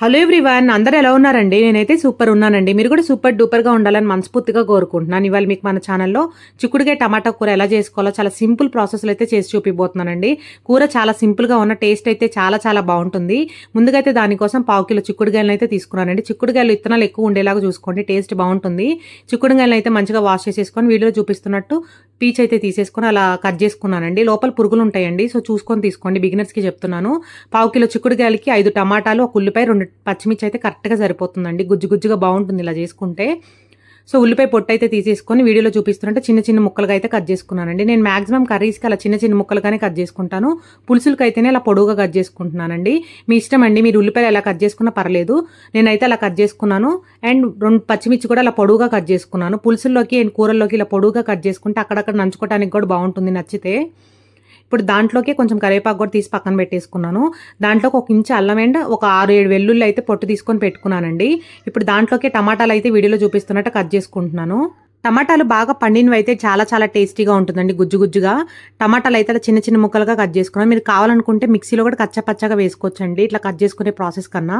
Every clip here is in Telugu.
హలో ఎవ్రీవన్ అందరూ ఎలా ఉన్నారండి? నేనైతే సూపర్ ఉన్నానండి. మీరు కూడా సూపర్ డూపర్గా ఉండాలని మనస్ఫూర్తిగా కోరుకుంటున్నాను. ఇవాళ మీకు మన ఛానల్లో చిక్కుడుగా టమాటా కూర ఎలా చేసుకోవాలో చాలా సింపుల్ ప్రాసెస్లో అయితే చేసి చూపిపోతున్నానండి కూర చాలా సింపుల్గా ఉన్న టేస్ట్ అయితే చాలా చాలా బాగుంటుంది. ముందుగా అయితే దానికోసం పావు కిలో చిక్కుడుగాయలను అయితే తీసుకున్నానండి. చిక్కుడుగాయలు ఇత్తనాలు ఎక్కువ ఉండేలాగా చూసుకోండి టేస్ట్ బాగుంటుంది. చిక్కుడుగాయలను అయితే మంచిగా వాష్ చేసేసుకొని వీడియోలో చూపిస్తున్నట్టు పీచ్ అయితే తీసేసుకొని అలా కట్ చేసుకున్నానండి. లోపల పురుగులు ఉంటాయండి సో చూసుకొని తీసుకోండి. బిగినర్స్కి చెప్తున్నాను. పావు కిలో చిక్కుడుగాయలకి ఐదు టమాటాలు ఒక ఉల్లిపాయ రెండు పచ్చిమిర్చి అయితే కరెక్ట్గా సరిపోతుందండి. గుజ్జు గుజ్జుగా బాగుంటుంది ఇలా చేసుకుంటే. సో ఉల్లిపాయ పొట్టు అయితే తీసేసుకొని వీడియోలో చూపిస్తున్నట్టు చిన్న చిన్న ముక్కలుగా అయితే కట్ చేసుకున్నానండి. నేను మాక్సిమం కర్రీస్కి అలా చిన్న చిన్న ముక్కలుగానే కట్ చేసుకుంటాను. పులుసులకి అయితేనే అలా పొడువుగా కట్ చేసుకుంటున్నానండి. మీ ఇష్టం అండి. మీరు ఉల్లిపాయలు ఎలా కట్ చేసుకున్నా పర్లేదు. నేనైతే అలా కట్ చేసుకున్నాను. అండ్ రెండు పచ్చిమిర్చి కూడా అలా పొడువుగా కట్ చేసుకున్నాను. పులుసుల్లోకి అండ్ కూరల్లోకి ఇలా పొడువుగా కట్ చేసుకుంటే అక్కడక్కడ నంచుకోవడానికి కూడా బాగుంటుంది నచ్చితే. ఇప్పుడు దాంట్లోకి కొంచెం కరివేపాకు కూడా తీసి పక్కన పెట్టేసుకున్నాను. దాంట్లోకి ఒక ఇంచు అల్లం అండ్ ఒక ఆరు ఏడు వెల్లుల్లి అయితే పొట్టు తీసుకొని పెట్టుకున్నానండి. ఇప్పుడు దాంట్లోకి టమాటాలు అయితే వీడియోలో చూపిస్తున్నట్టు కట్ చేసుకుంటున్నాను. టమాటాలు బాగా పండినవి అయితే చాలా చాలా టేస్టీగా ఉంటుందండి గుజ్జు గుజ్జుగా. టమాటాలు అయితే అలా చిన్న చిన్న ముక్కలుగా కట్ చేసుకున్నాం. మీరు కావాలనుకుంటే మిక్సీలో కూడా కచ్చపచ్చగా వేసుకోవచ్చండి ఇట్లా కట్ చేసుకునే ప్రాసెస్ కన్నా.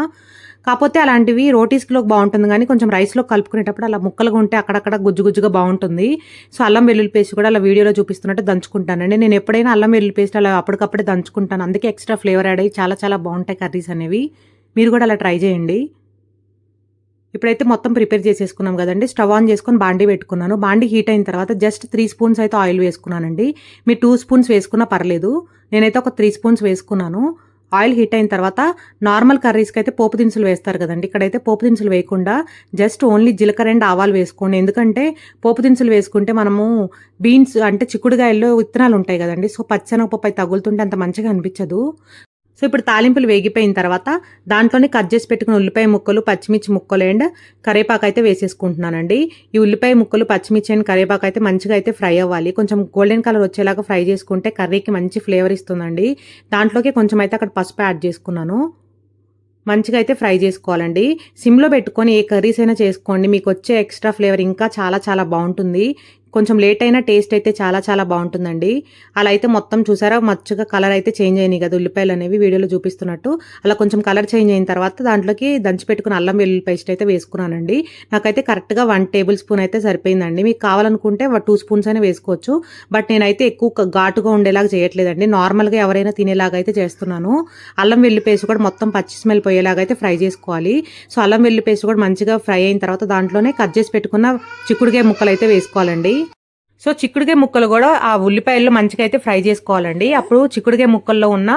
కాకపోతే అలాంటివి రోటీస్లో బాగుంటుంది కానీ కొంచెం రైస్లో కలుపుకునేటప్పుడు అలా ముక్కలుగా ఉంటే అక్కడక్కడ గుజ్జు గుజ్జుగా బాగుంటుంది. సో అల్లం వెల్లుల్లి పేస్ట్ కూడా అలా వీడియోలో చూపిస్తున్నట్టు దంచుకుంటానండి. నేను ఎప్పుడైనా అల్లం వెల్లుల్లి పేస్ట్ అలా అప్పటికప్పుడే దంచుకుంటాను. అందుకే ఎక్స్ట్రా ఫ్లేవర్ యాడ్ అయ్యి చాలా చాలా బాగుంటాయి కర్రీస్ అనేవి. మీరు కూడా అలా ట్రై చేయండి. ఇప్పుడైతే మొత్తం ప్రిపేర్ చేసేసుకున్నాం కదండి. స్టవ్ ఆన్ చేసుకొని బాండీ పెట్టుకున్నాను. బాండీ హీట్ అయిన తర్వాత జస్ట్ త్రీ స్పూన్స్ అయితే ఆయిల్ వేసుకున్నానండి. మీరు టూ స్పూన్స్ వేసుకున్నా పర్లేదు. నేనైతే ఒక త్రీ స్పూన్స్ వేసుకున్నాను. ఆయిల్ హీట్ అయిన తర్వాత నార్మల్ కర్రీస్కి అయితే పోపు దినుసులు వేస్తారు కదండి. ఇక్కడైతే పోపు దినుసులు వేయకుండా జస్ట్ ఓన్లీ జీలకర్ర అండ్ ఆవాలు వేసుకోండి. ఎందుకంటే పోపు దినుసులు వేసుకుంటే మనము బీన్స్ అంటే చిక్కుడుగాయల్లో విత్తనాలు ఉంటాయి కదండి. సో పచ్చనపప్పు తగులుతుంటే అంత మంచిగా అనిపించదు. సో ఇప్పుడు తాలింపులు వేగిపోయిన తర్వాత దాంట్లోనే కట్ చేసి పెట్టుకున్న ఉల్లిపాయ ముక్కలు పచ్చిమిర్చి ముక్కలు అండ్ కరేపాకు అయితే వేసేసుకుంటున్నానండి. ఈ ఉల్లిపాయ ముక్కలు పచ్చిమిర్చి అండ్ కరేపాకు అయితే మంచిగా అయితే ఫ్రై అవ్వాలి. కొంచెం గోల్డెన్ కలర్ వచ్చేలాగా ఫ్రై చేసుకుంటే కర్రీకి మంచి ఫ్లేవర్ ఇస్తుందండి. దాంట్లోకి కొంచెం అయితే అక్కడ పసుపు యాడ్ చేసుకున్నాను. మంచిగా అయితే ఫ్రై చేసుకోవాలండి. సిమ్లో పెట్టుకొని ఏ కర్రీస్ అయినా చేసుకోండి. మీకు వచ్చే ఎక్స్ట్రా ఫ్లేవర్ ఇంకా చాలా చాలా బాగుంటుంది. కొంచెం లేట్ అయినా టేస్ట్ అయితే చాలా చాలా బాగుంటుందండి. అలా అయితే మొత్తం చూసారా? మచ్చగా కలర్ అయితే చేంజ్ అయినాయి కదా ఉల్లిపాయలు అనేవి వీడియోలో చూపిస్తున్నట్టు. అలా కొంచెం కలర్ చేంజ్ అయిన తర్వాత దాంట్లోకి దంచిపెట్టుకున్న అల్లం వెల్లుల్లి పేస్ట్ అయితే వేసుకున్నానండి. నాకైతే కరెక్ట్గా వన్ టేబుల్ స్పూన్ అయితే సరిపోయిందండి. మీకు కావాలనుకుంటే టూ స్పూన్స్ అయినా వేసుకోవచ్చు. బట్ నేనైతే ఎక్కువ ఘాటుగా ఉండేలాగా చేయట్లేదండి. నార్మల్గా ఎవరైనా తినేలాగా అయితే చేస్తున్నాను. అల్లం వెల్లి పేస్ట్ కూడా మొత్తం పచ్చి స్మెల్ పోయేలాగా అయితే ఫ్రై చేసుకోవాలి. సో అల్లం వెల్లి పేస్ట్ కూడా మంచిగా ఫ్రై అయిన తర్వాత దాంట్లోనే కట్ చేసి పెట్టుకున్న చిక్కుడుకాయ ముక్కలు అయితే వేసుకోవాలండి. సో చిక్కుడుకాయ ముక్కలు కూడా ఆ ఉల్లిపాయల్లో మంచిగా అయితే ఫ్రై చేసుకోవాలండి. అప్పుడు చిక్కుడుకాయ ముక్కల్లో ఉన్న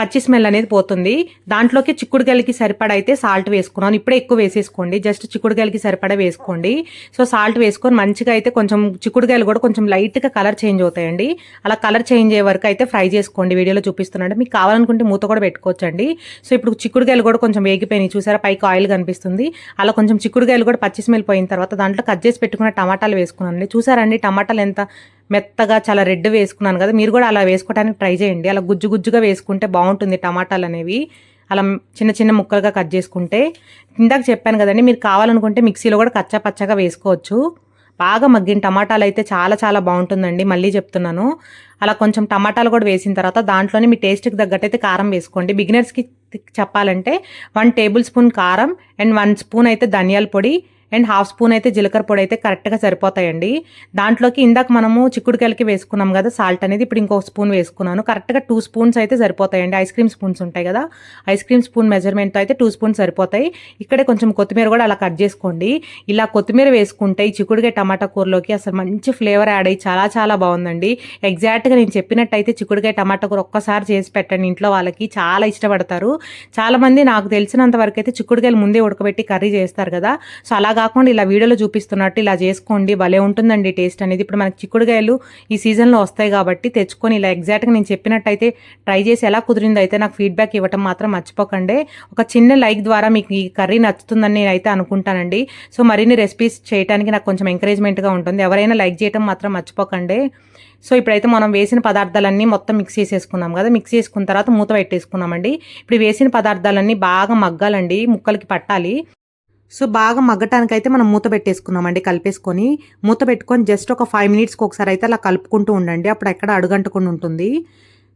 పచ్చి స్మెల్ అనేది పోతుంది. దాంట్లోకి చిక్కుడుకాయలకి సరిపడా అయితే సాల్ట్ వేసుకున్నాను. ఇప్పుడే ఎక్కువ వేసేసుకోండి. జస్ట్ చిక్కుడుకాయలకి సరిపడా వేసుకోండి. సో సాల్ట్ వేసుకొని మంచిగా అయితే కొంచెం చిక్కుడుకాయలు కూడా కొంచెం లైట్గా కలర్ చేంజ్ అవుతాయండి. అలా కలర్ చేంజ్ అయ్యే వరకు అయితే ఫ్రై చేసుకోండి. వీడియోలో చూపిస్తున్నాడు మీకు కావాలనుకుంటే మూత కూడా పెట్టుకోవచ్చండి. సో ఇప్పుడు చిక్కుడుకాయలు కూడా కొంచెం వేగిపోయినాయి. చూసారా? పైకి ఆయిల్ కనిపిస్తుంది. అలా కొంచెం చిక్కుడుకాయలు కూడా పచ్చి స్మెల్ పోయిన తర్వాత దాంట్లో కట్ చేసి పెట్టుకున్న టమాటాలు వేసుకున్నాను చూసారండి టమాటాలు ఎంత మెత్తగా చాలా రెడ్ వేసుకున్నాను కదా మీరు కూడా అలా వేసుకోవడానికి ట్రై చేయండి. అలా గుజ్జు గుజ్జుగా వేసుకుంటే బాగుంటుంది టమాటాలు అనేవి. అలా చిన్న చిన్న ముక్కలుగా కట్ చేసుకుంటే ఇందాక చెప్పాను కదండి మీరు కావాలనుకుంటే మిక్సీలో కూడా కచ్చా పచ్చగా వేసుకోవచ్చు. బాగా మగ్గిన టమాటాలు అయితే చాలా చాలా బాగుంటుందండి మళ్ళీ చెప్తున్నాను. అలా కొంచెం టమాటాలు కూడా వేసిన తర్వాత దాంట్లోనే మీ టేస్ట్కి తగ్గట్టు అయితే కారం వేసుకోండి. బిగినర్స్కి చెప్పాలంటే వన్ టేబుల్ స్పూన్ కారం అండ్ వన్ స్పూన్ అయితే ధనియాల పొడి అండ్ హాఫ్ స్పూన్ అయితే జీలకర్ర పొడి అయితే కరెక్ట్గా సరిపోతాయండి. దాంట్లోకి ఇందాక మనము చిక్కుడుకాయలకి వేసుకున్నాం కదా సాల్ట్ అనేది ఇప్పుడు ఇంకో స్పూన్ వేసుకున్నాను. కరెక్ట్గా టూ స్పూన్స్ అయితే సరిపోతాయండి. ఐస్ క్రీమ్ స్పూన్స్ ఉంటాయి కదా ఐస్ క్రీమ్ స్పూన్ మెజర్మెంట్తో అయితే టూ స్పూన్స్ సరిపోతాయి. ఇక్కడే కొంచెం కొత్తిమీర కూడా అలా కట్ చేసుకోండి. ఇలా కొత్తిమీర వేసుకుంటే ఈ చిక్కుడుకాయ టమాటా కూరలోకి అసలు మంచి ఫ్లేవర్ యాడ్ అయ్యి చాలా చాలా బాగుందండి. ఎగ్జాక్ట్గా నేను చెప్పినట్టయితే చిక్కుడుకాయ టమాటా కూర ఒక్కసారి చేసి పెట్టండి. ఇంట్లో వాళ్ళకి చాలా ఇష్టపడతారు. చాలామంది నాకు తెలిసినంత వరకు అయితే చిక్కుడుకాయలు ముందే ఉడకబెట్టి కర్రీ చేస్తారు కదా సో అలాగ కాకుండా ఇలా వీడియోలో చూపిస్తున్నట్టు ఇలా చేసుకోండి భలే ఉంటుందండి టేస్ట్ అనేది. ఇప్పుడు మనకి చిక్కుడుకాయలు ఈ సీజన్లో వస్తాయి కాబట్టి తెచ్చుకొని ఇలా ఎగ్జాక్ట్గా నేను చెప్పినట్టయితే ట్రై చేసి ఎలా కుదిరిందో అయితే నాకు ఫీడ్బ్యాక్ ఇవ్వటం మాత్రం మర్చిపోకండి. ఒక చిన్న లైక్ ద్వారా మీకు ఈ కర్రీ నచ్చుతుందని నేను అయితే అనుకుంటానండి. సో మరిన్ని రెసిపీస్ చేయడానికి నాకు కొంచెం ఎంకరేజ్మెంట్గా ఉంటుంది. ఎవరైనా లైక్ చేయటం మాత్రం మర్చిపోకండి. సో ఇప్పుడైతే మనం వేసిన పదార్థాలన్నీ మొత్తం మిక్స్ చేసేసుకున్నాం కదా మిక్స్ చేసుకున్న తర్వాత మూత పెట్టేసుకున్నామండి. ఇప్పుడు వేసిన పదార్థాలన్నీ బాగా మగ్గాలండి ముక్కలకి పట్టాలి. సో బాగా మగ్గటానికి అయితే మనం మూత పెట్టేసుకున్నామండి కలిపేసుకొని. మూత పెట్టుకొని జస్ట్ ఒక ఫైవ్ మినిట్స్కి ఒకసారి అయితే అలా కలుపుకుంటూ ఉండండి. అప్పుడు ఎక్కడ అడుగంటకుండా ఉంటుంది.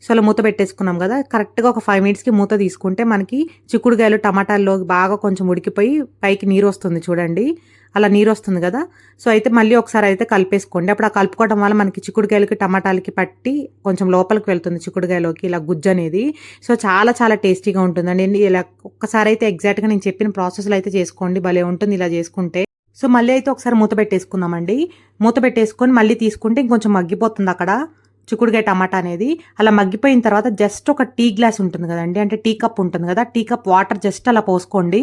సో అలా మూత పెట్టేసుకున్నాం కదా. కరెక్ట్గా ఒక ఫైవ్ మినిట్స్కి మూత తీసుకుంటే మనకి చిక్కుడుకాయలు టమాటాల్లో బాగా కొంచెం ఉడికిపోయి పైకి నీరు వస్తుంది చూడండి. అలా నీరు వస్తుంది కదా. సో అయితే మళ్ళీ ఒకసారి అయితే కలిపేసుకోండి. అప్పుడు ఆ కలుపుకోవడం వల్ల మనకి చిక్కుడుకాయలకి టమాటాలకి పట్టి కొంచెం లోపలికి వెళ్తుంది చిక్కుడుకాయలోకి ఇలా గుజ్జు అనేది. సో చాలా చాలా టేస్టీగా ఉంటుందండి. ఇలా ఒక్కసారి అయితే ఎగ్జాక్ట్గా నేను చెప్పిన ప్రాసెస్లో అయితే చేసుకోండి. భలే ఉంటుంది ఇలా చేసుకుంటే. సో మళ్ళీ అయితే ఒకసారి మూత పెట్టేసుకుందామండి. మూత పెట్టేసుకొని మళ్ళీ తీసుకుంటే ఇంకొంచెం మగ్గిపోతుంది అక్కడ చిక్కుడుకాయ టమాటా అనేది. అలా మగ్గిపోయిన తర్వాత జస్ట్ ఒక టీ గ్లాస్ ఉంటుంది కదండి. అంటే టీ కప్ ఉంటుంది కదా. టీ కప్ వాటర్ జస్ట్ అలా పోసుకోండి.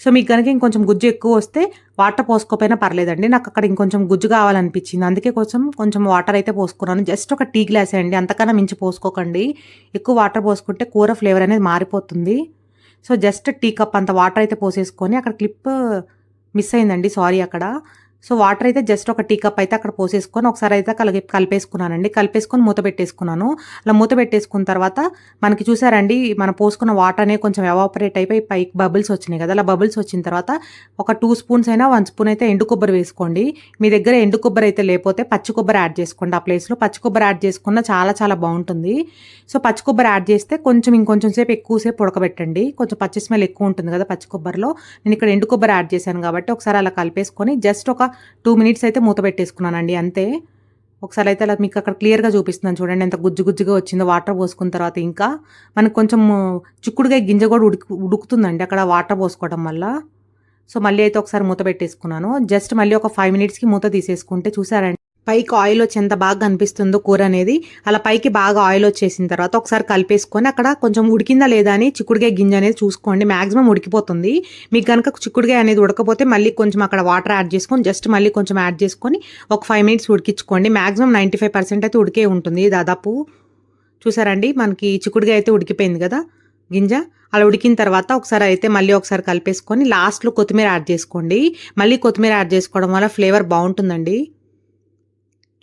సో మీకు కనుక ఇంకొంచెం గుజ్జు ఎక్కువ వస్తే వాటర్ పోసుకోపోయినా పర్లేదండి. నాకు అక్కడ ఇంకొంచెం గుజ్జు కావాలనిపించింది. అందుకే కొంచెం కొంచెం వాటర్ అయితే పోసుకున్నాను. జస్ట్ ఒక టీ గ్లాస్ అండి. అంతకన్నా మించి పోసుకోకండి. ఎక్కువ వాటర్ పోసుకుంటే కూర ఫ్లేవర్ అనేది మారిపోతుంది. సో జస్ట్ టీ కప్ అంత వాటర్ అయితే పోసేసుకొని అక్కడ క్లిప్ మిస్ అయిందండి. సారీ అక్కడ. సో వాటర్ అయితే జస్ట్ ఒక టీ కప్ అయితే అక్కడ పోసేసుకొని ఒకసారి అయితే కలిగి కలిపేసుకున్నానండి. కలిపేసుకొని మూత పెట్టేసుకున్నాను. అలా మూత పెట్టేసుకున్న తర్వాత మనకి చూసారండి మనం పోసుకున్న వాటర్ అనేది కొంచెం ఎవాపరేట్ అయిపోయి పైకి బబుల్స్ వచ్చినాయి కదా. అలా బబుల్స్ వచ్చిన తర్వాత ఒక టూ స్పూన్స్ అయినా వన్ స్పూన్ అయితే ఎండు కొబ్బరి వేసుకోండి. మీ దగ్గర ఎండు కొబ్బరి అయితే లేకపోతే పచ్చి కొబ్బరి యాడ్ చేసుకోండి. ఆ ప్లేస్లో పచ్చి కొబ్బరి యాడ్ చేసుకున్న చాలా చాలా బాగుంటుంది. సో పచ్చి కొబ్బరి యాడ్ చేస్తే కొంచెం ఇంకొంచెం సేపు ఎక్కువసేపు ఉడకబెట్టండి. కొంచెం పచ్చి స్మెల్ ఎక్కువ ఉంటుంది కదా పచ్చి కొబ్బరిలో. నేను ఇక్కడ ఎండు కొబ్బరి యాడ్ చేశాను కాబట్టి ఒకసారి అలా కలిపేసుకొని జస్ట్ ఒక టూ మినిట్స్ అయితే మూత పెట్టేసుకున్నానండి అంతే. ఒకసారి అయితే అలా మీకు అక్కడ క్లియర్గా చూపిస్తున్నాను చూడండి ఎంత గుజ్జు గుజ్జుగా వచ్చిందో వాటర్ పోసుకున్న తర్వాత ఇంకా. మనకు కొంచెం చిక్కుడుగా గింజ కూడా ఉడుకు ఉడుకుతుందండి అక్కడ వాటర్ పోసుకోవడం వల్ల. సో మళ్ళీ అయితే ఒకసారి మూత పెట్టేసుకున్నాను. జస్ట్ మళ్ళీ ఒక ఫైవ్ మినిట్స్కి మూత తీసేసుకుంటే చూసారండి. పైకి ఆయిల్ వచ్చి ఎంత బాగా కనిపిస్తుందో కూర అనేది అలా పైకి బాగా ఆయిల్ వచ్చేసిన తర్వాత ఒకసారి కలిపేసుకొని అక్కడ కొంచెం ఉడికిందా లేదా అని చిక్కుడుగాయ గింజ అనేది చూసుకోండి. మ్యాక్సిమం ఉడికిపోతుంది. మీకు కనుక చిక్కుడుగాయ అనేది ఉడకపోతే మళ్ళీ కొంచెం అక్కడ వాటర్ యాడ్ చేసుకొని జస్ట్ మళ్ళీ కొంచెం యాడ్ చేసుకొని ఒక ఫైవ్ మినిట్స్ ఉడికించుకోండి. మ్యాక్సిమం నైంటీ ఫైవ్ పర్సెంట్ అయితే ఉడికే ఉంటుంది దాదాపు. చూసారండి? మనకి చిక్కుడుగాయ అయితే ఉడికిపోయింది కదా గింజ. అలా ఉడికిన తర్వాత ఒకసారి అయితే మళ్ళీ ఒకసారి కలిపేసుకొని లాస్ట్లో కొత్తిమీర యాడ్ చేసుకోండి. మళ్ళీ కొత్తిమీర యాడ్ చేసుకోవడం వల్ల ఫ్లేవర్ బాగుంటుందండి.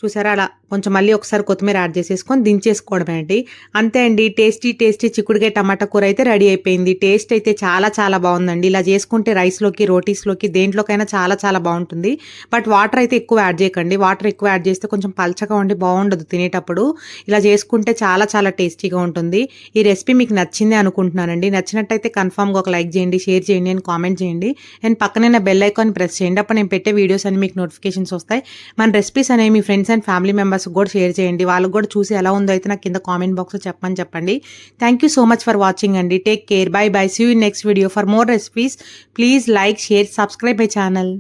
చూసారా అలా? కొంచెం మళ్ళీ ఒకసారి కొత్తిమీర యాడ్ చేసేసుకొని దించేసుకోవడమే అండి. అంతే అండి టేస్టీ టేస్టీ చిక్కుడుకాయ టమాటా కూర అయితే రెడీ అయిపోయింది. టేస్ట్ అయితే చాలా చాలా బాగుందండి. ఇలా చేసుకుంటే రైస్లోకి రోటీస్లోకి దేంట్లోకైనా చాలా చాలా బాగుంటుంది. బట్ వాటర్ అయితే ఎక్కువ యాడ్ చేయకండి. వాటర్ ఎక్కువ యాడ్ చేస్తే కొంచెం పల్చగా ఉండి బాగుండదు తినేటప్పుడు. ఇలా చేసుకుంటే చాలా చాలా టేస్టీగా ఉంటుంది. ఈ రెసిపీ మీకు నచ్చింది అనుకుంటున్నానండి. నచ్చినట్టయితే కన్ఫామ్గా ఒక లైక్ చేయండి షేర్ చేయండి అండ్ కామెంట్ చేయండి. అండ్ పక్కనే బెల్ ఐకాన్ ప్రెస్ చేయండి. అప్పుడు నేను పెట్టే వీడియోస్ అని మీకు నోటిఫికేషన్స్ వస్తాయి. మన రెసిపీస్ అనేవి మీ ఫ్రెండ్స్ అండ్ ఫ్యామిలీ మెంబర్స్ మెంబర్స్కి కూడా షేర్ చేయండి. వాళ్ళకి కూడా చూసి ఎలా ఉందో అయితే నాకు కింద కామెంట్ బాక్స్లో చెప్పమని చెప్పండి. Thank you so much for watching అండి. Take care bye bye see you next video for more recipes please like share subscribe my channel